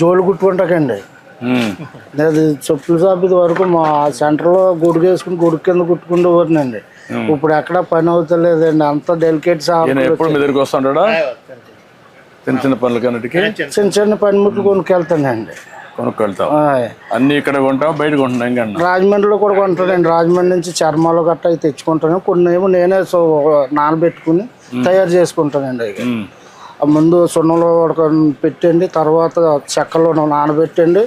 జోలు కుట్టుకుంటాకండి. నేను చెప్పుల షాప్ ఇది వరకు మా సెంటర్లో గుడికి వేసుకుని గుడి కింద కుట్టుకుంటూవారినండి ఇప్పుడు ఎక్కడ పని అవుతలేదండి. అంత డెలికేట్ ఎప్పుడు మీ దగ్గరికి వస్తుంటాడా? చిన్న చిన్న పనులకన్నిటికీ చిన్న చిన్న పనిముట్లు కొనుక్కెళ్తానండి. అన్ని ఇక్కడ కొంటావు? బయట రాజమండ్రిలో కూడా కొంటానండి రాజమండ్రి నుంచి చర్మాలు గట్ట అవి తెచ్చుకుంటాను. కొన్ని ఏమో నేనే సో నానబెట్టుకుని తయారు చేసుకుంటానండి అవి. ముందు సున్నంలో పెట్టండి తర్వాత చెక్కలో నానబెట్టండి.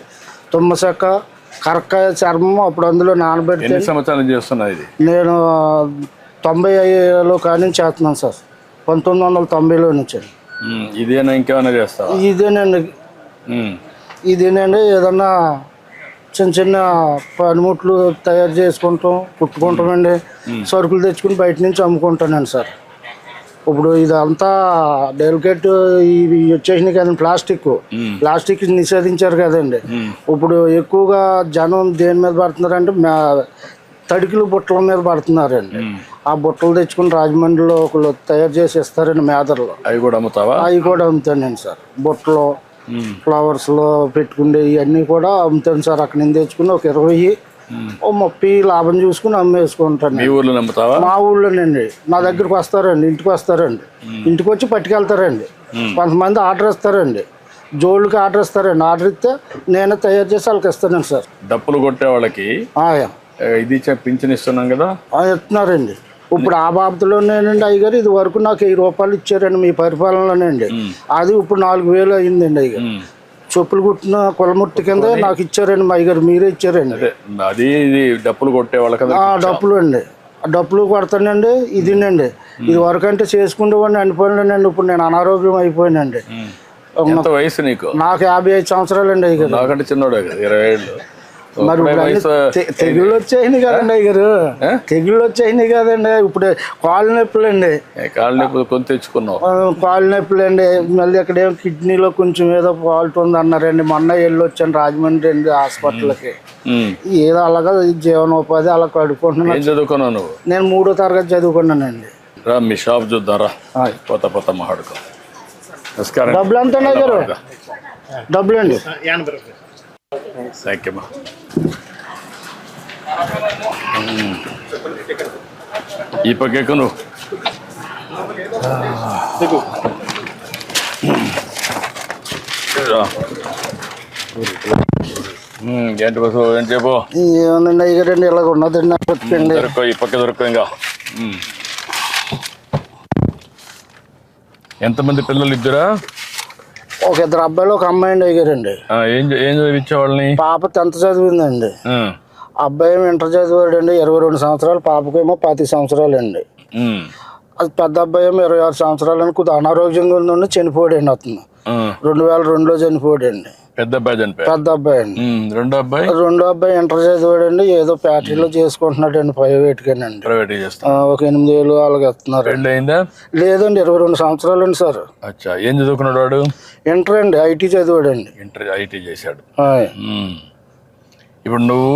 తుమ్మ చెక్క కరక్కాయ చర్మం అప్పుడు అందులో నానబెట్టి సంవత్సరాలు చేస్తున్నావు ఇది? నేను తొంభై ఐదులో కానీ చేస్తున్నాను సార్. పంతొమ్మిది వందల తొంభైలో నుంచి. ఇదేనా ఇంకేమైనా చేస్తావా? ఇదేనండి. ఇదేనండి ఏదన్నా చిన్న చిన్న పనిముట్లు తయారు చేసుకుంటాం కుట్టుకుంటామండి. సరుకులు తెచ్చుకుని బయట నుంచి అమ్ముకుంటానండి సార్. ఇప్పుడు ఇదంతా డెలికేట్ ఇవి వచ్చేసినాయి కదండి ప్లాస్టిక్. ప్లాస్టిక్ నిషేధించారు కదండి. ఇప్పుడు ఎక్కువగా జనం దేని మీద పడుతున్నారంటే తడికిలు బుట్టల మీద పడుతున్నారండి. ఆ బుట్టలు తెచ్చుకుని రాజమండ్రిలో ఒకళ్ళు తయారు చేసి ఇస్తారండి మేదర్లో. అవి కూడా అమ్ముతావా? అవి కూడా అమ్ముతానండి సార్. బుట్టలు. ఫ్లవర్స్లో పెట్టుకునే ఇవన్నీ కూడా అమ్ముతాను సార్. అక్కడ నుంచి తెచ్చుకుని ఒక ఇరవై ఓ ముప్పై లాభం చూసుకుని అమ్మేసుకుంటాను మీ ఊర్లో అమ్ముతావా మా ఊళ్ళోనండి నా దగ్గరికి వస్తారండి ఇంటికి వస్తారండి. ఇంటికి వచ్చి పట్టుకెళ్తారండి. కొంతమంది ఆర్డర్ ఇస్తారండి. జోళ్ళకి ఆర్డర్ ఇస్తారండి. ఆర్డర్ ఇస్తే నేనే తయారు చేసి వాళ్ళకి ఇస్తానండి సార్. డప్పులు కొట్టే వాళ్ళకి ఇది పింఛన్ ఇస్తున్నాం కదా? ఆ, ఇస్తున్నారండి. ఇప్పుడు ఆ బాబతులోనేనండి అయ్యగారు ఇది వరకు నాకు వెయ్యి రూపాయలు ఇచ్చారండి మీ పరిపాలనలోనండి. అది ఇప్పుడు నాలుగు వేలు అయిందండి అయ్యగారు. చెప్పులు కుట్టిన కులముట్టి కింద నాకు ఇచ్చారండి మా అయ్యగారు మీరే ఇచ్చారండి. అదే ఇది డప్పులు కొట్టే వాళ్ళకి ఆ డప్పులు అండి. డప్పులు కొడతానండి ఇదినండి. ఇది వరకు అంటే చేసుకుంటేవాడిని అనిపోయినండి ఇప్పుడు నేను అనారోగ్యం అయిపోయానండి వయసు నీకు? నాకు యాభై ఐదు సంవత్సరాలండి అయ్యగారు. నాకంటే చిన్నోడే కదా ఇరవై ఏళ్ళు. మరి తెగుళ్ళు వచ్చాయినాయి కదండి అయ్యగారు తెగుళ్ళు వచ్చాయినాయి కదండి. ఇప్పుడు కాళ్ళు నొప్పులు అండి కాళ్ళు నొప్పి కొని తెచ్చుకున్నావు? ఆ, కాళ్ళు నొప్పులు అండి మళ్ళీ అక్కడేమో కిడ్నీలో కొంచెం ఏదో ఫాల్ట్ ఉంది అన్నారండి. మొన్న వెళ్ళి వచ్చాను రాజమండ్రి అండి హాస్పిటల్కి. ఏదో అలాగా జీవనోపాధి అలా చదువుకున్నావు నువ్వు? నేను మూడో తరగతి చదువుకున్నానండి. రా మీ షాప్ చూద్దాం రా ఆయ్. పోత పోత మాట్లాడుకో నమస్కారం. డబ్బులు ఎంత ఉన్నాయి గారు? డబ్బులు అండి థ్యాంక్ యూ మా ఈ పక్క నువ్వు రా. ఉమ్, ఏంటి బస్సు ఏం చెప్పు? ఏమన్నా అయ్యారండి ఇలాగ ఉన్నదండి నాకు వచ్చండి దొరకో ఈ పక్క దొరకో ఇంకా. ఎంతమంది పిల్లలు ఇద్దరా? ఒక ఇద్దరు అబ్బాయిలు ఒక అమ్మాయి అండి. అయ్యారండి ఏం చదివించే వాళ్ళని? పాప టెన్త్ చదివిందండి. అబ్బాయి ఇంటర్ చదివాడండి ఇరవై రెండు సంవత్సరాలు పాపకేమో పది సంవత్సరాలు అండి అది పెద్ద అబ్బాయి ఏమో ఇరవై ఆరు సంవత్సరాలు అని కొద్దిగా అనారోగ్యంగా ఉండి చనిపోయాడండి అతను. ఉమ్. రెండు వేల రెండులో చనిపోయాడండి. పెద్ద అబ్బాయి పెద్ద అబ్బాయి అండి. రెండో అబ్బాయి? రెండో అబ్బాయి ఇంటర్ చదివాడండి ఏదో ఫ్యాక్టరీలో చేసుకుంటున్నాడండి ప్రైవేట్గానండి. ప్రైవేట్ చేస్తా ఆ, ఒక ఎనిమిది వేలు అలాగ ఇస్తున్నారు పెళ్ళి అయిందా లేదండి ఇరవై రెండు సంవత్సరాలు అండి సార్. అచ్చా. ఏం చదువుకున్నాడు వాడు? ఇంటర్ అండి ఐటీ చదివాడండి. ఇంటర్ ఐటీ చేశాడు. ఇప్పుడు నువ్వు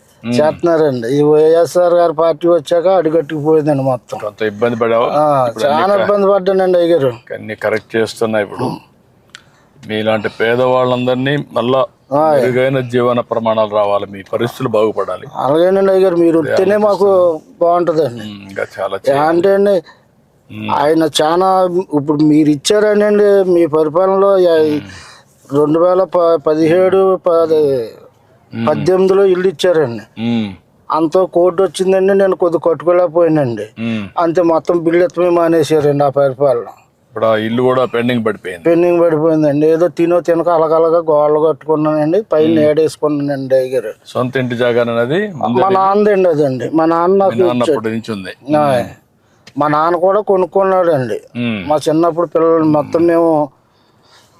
చేస్తున్నారండి. ఈ వైఎస్ఆర్ గారి పార్టీ వచ్చాక అడుగట్టుకుపోయిందండి మొత్తం. కొంత ఇబ్బంది పడావు? చాలా ఇబ్బంది పడ్డానండి అయ్యారు అన్ని కరెక్ట్ చేస్తున్నా ఇప్పుడు. మీలాంటి పేదవాళ్ళందరినీ మళ్ళా మెరుగైన జీవన ప్రమాణాలు రావాలి. మీ పరిస్థితులు బాగుపడాలి. అలాగేనండి అయ్యారు మీరు ఉంటేనే మాకు బాగుంటుందండి. ఇంకా చాలా అంటే అండి ఆయన చాలా ఇప్పుడు మీరు ఇచ్చారనండి మీ పరిపాలనలో రెండు వేల ప- పదిహేడు పది పద్దెనిమిదిలో ఇల్లు ఇచ్చారండి. అంత కోర్టు వచ్చిందండి నేను కొద్ది కట్టుకోలేకపోయానండి. అంతే మొత్తం బిల్లు ఎత్తమే మానేశారండి ఆ పరిపాలన. ఇప్పుడు ఆ ఇల్లు కూడా పెండింగ్ పడిపోయింది. పెండింగ్ పడిపోయిందండి. ఏదో తినో తినక అలగలగా గోడలు కట్టుకున్నానండి పైన ఏడేసుకున్నానండి అయ్యారు సొంత ఇంటి జాగా అనేది మా నాన్నదండి అదండి. మా నాన్న నుంచి ఉంది. మా నాన్న కూడా కొనుక్కున్నాడండి. మా చిన్నప్పుడు పిల్లలు మొత్తం మేము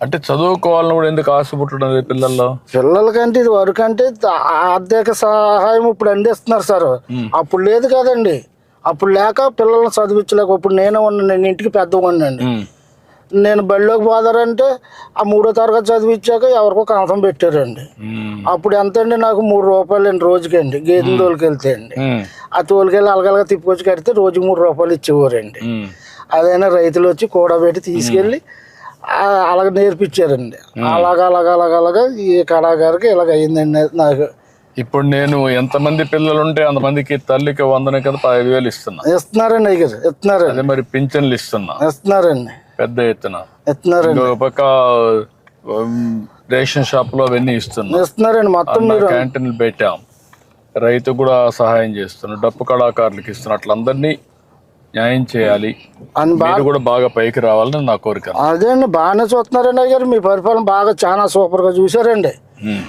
అంటే చదువుకోవాలని కూడా ఎందుకు ఆశ పుట్టడం లేదు పిల్లల్లో? పిల్లలకంటే ఇది వరకు అంటే ఆర్థిక సహాయం ఇప్పుడు అందిస్తున్నారు సార్. అప్పుడు లేదు కదండి. అప్పుడు లేక పిల్లల్ని చదివించలేక ఇప్పుడు నేనే ఉన్నాను నేను ఇంటికి పెద్దగా ఉన్నాండి ఉమ్, నేను బడిలోకి పోదారంటే ఆ మూడో తరగతి చదివించాక ఎవరికో కంచం పెట్టారండి. అప్పుడు ఎంత అండి నాకు మూడు రూపాయలు అండి రోజుకండి. గేదెని తోలుకెళ్తే అండి. ఆ తోలుకెళ్ళి అలగలగా తిప్పుకొచ్చి కడితే రోజుకి మూడు రూపాయలు ఇచ్చేవారండి. అదైనా రైతులు వచ్చి కూడబెట్టి తీసుకెళ్ళి అలాగ నేర్పించారండి. అలాగ అలాగ అలాగ అలాగ ఈ కళాకారికి ఇలాగ అయిందండి నాకు. ఇప్పుడు నేను ఎంతమంది పిల్లలు ఉంటే అంతమందికి తల్లికి వందన కదా పదిహేను వేలు ఇస్తున్నా. ఇస్తున్నారండి అయ్యారు ఇస్తున్నారండి. అదే మరి పింఛన్లు ఇస్తున్నా. ఇస్తున్నారండి. పెద్ద ఎత్తున. ఇస్తున్నారండి. పక్క ఉమ్, రేషన్ షాప్లో అవన్నీ ఇస్తున్నా. ఇస్తున్నారండి మొత్తం మీరు. క్యాంటీన్లు పెట్టాం. రైతు కూడా సహాయం చేస్తున్నాం. డప్పు కళాకారులకు ఇస్తున్నా. అట్లా అందరినీ న్యాయం చేయాలి. మీరు కూడా బాగా పైకి రావాలని నా కోరిక. అదే అండి బాగానే చూస్తున్నారండి అయ్యారు మీ పరిపాలన బాగా చాలా సూపర్గా చూసారండి ఉమ్,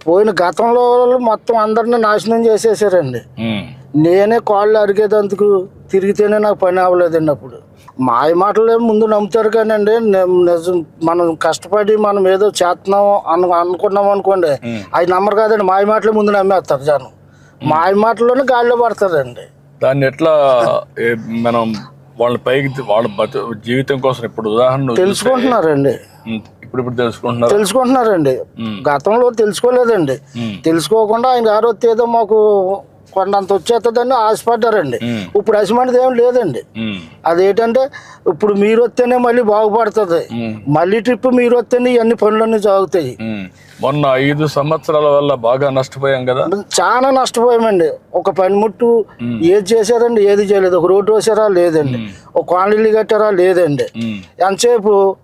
పోయిన గతంలో వాళ్ళు మొత్తం అందరిని నాశనం చేసేసారండి. నేనే కాళ్ళు అరిగేదందుకు తిరిగితేనే నాకు పని అవ్వలేదండి అప్పుడు. మాయ మాటలే ముందు నమ్ముతారు కానండి. నిజం మనం కష్టపడి మనం ఏదో చేస్తున్నాం అను అనుకున్నాం అనుకోండి అవి నమ్మరు కాదండి. మాయ మాటలే ముందు నమ్మేస్తారు జనం. మాయ మాటల్లోనే గాలిలో పడతారండి. దాన్ని ఎట్లా మనం వాళ్ళ పైకి వాళ్ళ బతు జీవితం కోసం ఇప్పుడు ఉదాహరణ తెలుసుకుంటున్నారండి. ఇప్పుడు ఇప్పుడు తెలుసుకుంటున్నారు? తెలుసుకుంటున్నారండి. గతంలో తెలుసుకోలేదండి. తెలుసుకోకుండా ఆయన గారు ఏదో మాకు కొండంత వచ్చేస్తుందని ఆశపడ్డారండి. ఇప్పుడు అసిమంటిది ఏం లేదండి. అదేంటంటే ఇప్పుడు మీరు వస్తేనే మళ్ళీ బాగుపడుతుంది. మళ్ళీ ట్రిప్ మీరు వస్తేనే ఇవన్నీ పనులన్నీ సాగుతాయి ఉమ్. మొన్న ఐదు సంవత్సరాల వల్ల బాగా నష్టపోయాం కదా. చాలా నష్టపోయామండి. ఒక పనిముట్టు ఏది చేశారండి ఏది చేయలేదు. ఒక రోడ్డు వేసారా లేదండి. ఒక కాలనీలు కట్టారా? లేదండి. ఎంతసేపు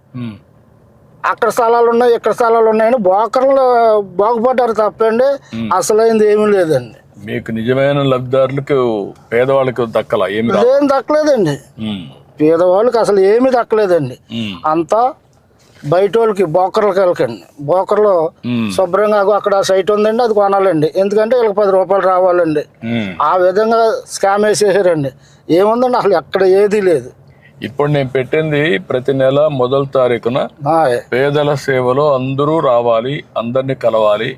అక్కడ స్థలాలు ఉన్నాయి ఇక్కడ స్థలాలు ఉన్నాయని బోకర్లు బాగుపడ్డారు తప్పండి. అసలైంది ఏమీ లేదండి. మీకు నిజమైన లబ్ధిదారులకు పేదవాళ్ళకి దక్కల ఏమి ఏం దక్కలేదండి. పేదవాళ్ళకి అసలు ఏమీ దక్కలేదండి. అంతా బయట వాళ్ళకి బోకర్లకి వెళ్ళకండి. బోకర్లో శుభ్రంగా అక్కడ సైట్ ఉందండి అది కొనాలండి. ఎందుకంటే వీళ్ళకి పది రూపాయలు రావాలండి. ఆ విధంగా స్కామ్ వేసేసారండి. ఏముందండి అసలు ఎక్కడ ఏది లేదు. ఇప్పుడు నేను పెట్టింది ప్రతి నెల మొదటి తారీఖున. పేదల సేవలో అందరూ రావాలి అందరినీ కలవాలి.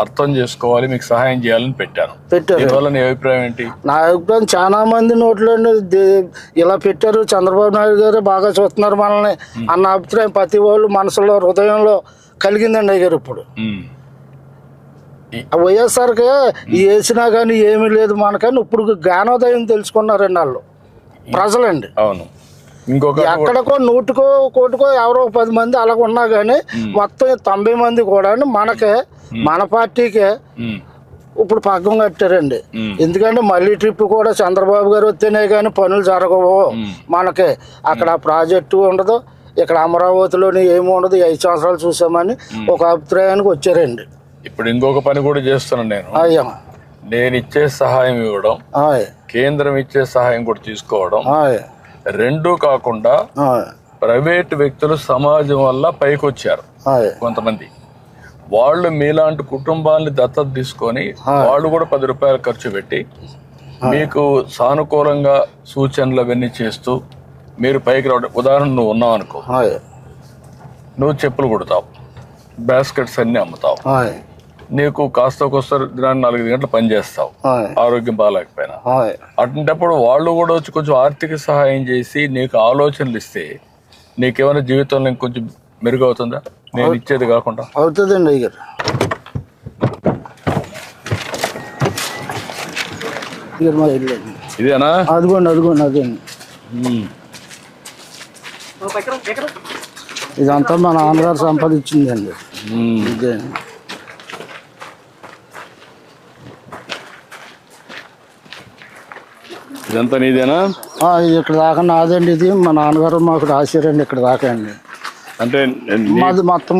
అర్థం చేసుకోవాలి మీకు సహాయం చేయాలని పెట్టాను. పెట్టారు. నీ అభిప్రాయం ఏంటి? నా అభిప్రాయం చాలా మంది నోట్లో ఇలా పెట్టారు. చంద్రబాబు నాయుడు గారు బాగా చూస్తున్నారు మనల్ని అన్న అభిప్రాయం ప్రతి వాళ్ళు మనసులో హృదయంలో కలిగిందండి అయ్యారు ఇప్పుడు. వైఎస్ఆర్కి వేసినా కానీ ఏమీ లేదు మనకని ఇప్పుడు జ్ఞానోదయం తెలుసుకున్నారండి వాళ్ళు. ప్రజలండి. అవును. ఇంకొక ఎక్కడికో నూటికో కోటికో ఎవరో పది మంది అలాగ ఉన్నా కానీ మొత్తం తొంభై మంది కూడా మనకే మన పార్టీకే ఇప్పుడు పగ్గం కట్టారండి. ఎందుకంటే మళ్ళీ ట్రిప్ కూడా చంద్రబాబు గారు వస్తేనే కానీ పనులు జరగవు. మనకి అక్కడ ప్రాజెక్టు ఉండదు. ఇక్కడ అమరావతిలోని ఏమి ఉండదు. ఐదు సంవత్సరాలు చూసామని ఒక అభిప్రాయానికి వచ్చారండి. ఇప్పుడు ఇంకొక పని కూడా చేస్తున్నాను నేను. అయ్యా. నేను ఇచ్చే సహాయం ఇవ్వడం కేంద్రం ఇచ్చే సహాయం కూడా తీసుకోవడం రెండూ కాకుండా ప్రైవేట్ వ్యక్తులు సమాజం వల్ల పైకి వచ్చారు ఆయ్. కొంతమంది. వాళ్ళు మీలాంటి కుటుంబాన్ని దత్తత తీసుకొని వాళ్ళు కూడా పది రూపాయలు ఖర్చు పెట్టి మీకు సానుకూలంగా సూచనలు అవన్నీ చేస్తూ మీరు పైకి రావడం. ఉదాహరణ నువ్వు ఉన్నావు అనుకో. నువ్వు చెప్పులు కుడతావు. బాస్కెట్స్ అన్ని అమ్ముతావు. నీకు కాస్త కోస్త దినాన్ని నాలుగు గంటలు పని చేస్తావు. ఆయ్ ఆరోగ్యం బాగాలేకపోయినా. అటువంటిప్పుడు వాళ్ళు కూడా వచ్చి కొంచెం ఆర్థిక సహాయం చేసి నీకు ఆలోచనలు ఇస్తే నీకేమైనా జీవితంలో ఇంకొంచెం మెరుగవుతుందా? నేను ఇచ్చేది కాకుండా. అవుతుందండి అయ్యారు ఇదేనా? అదిగోండి అదిగోండి అదేండి. ఇదంతా మా నాన్నగారు సంపాదించిందండి. ఇదే. ఇదంతా నీదేనా? ఇది ఇక్కడ దాకా నాదండి ఇది. మా నాన్నగారు మాకు రాశారండి ఇక్కడ దాకా అండి. అంటే మాది మొత్తం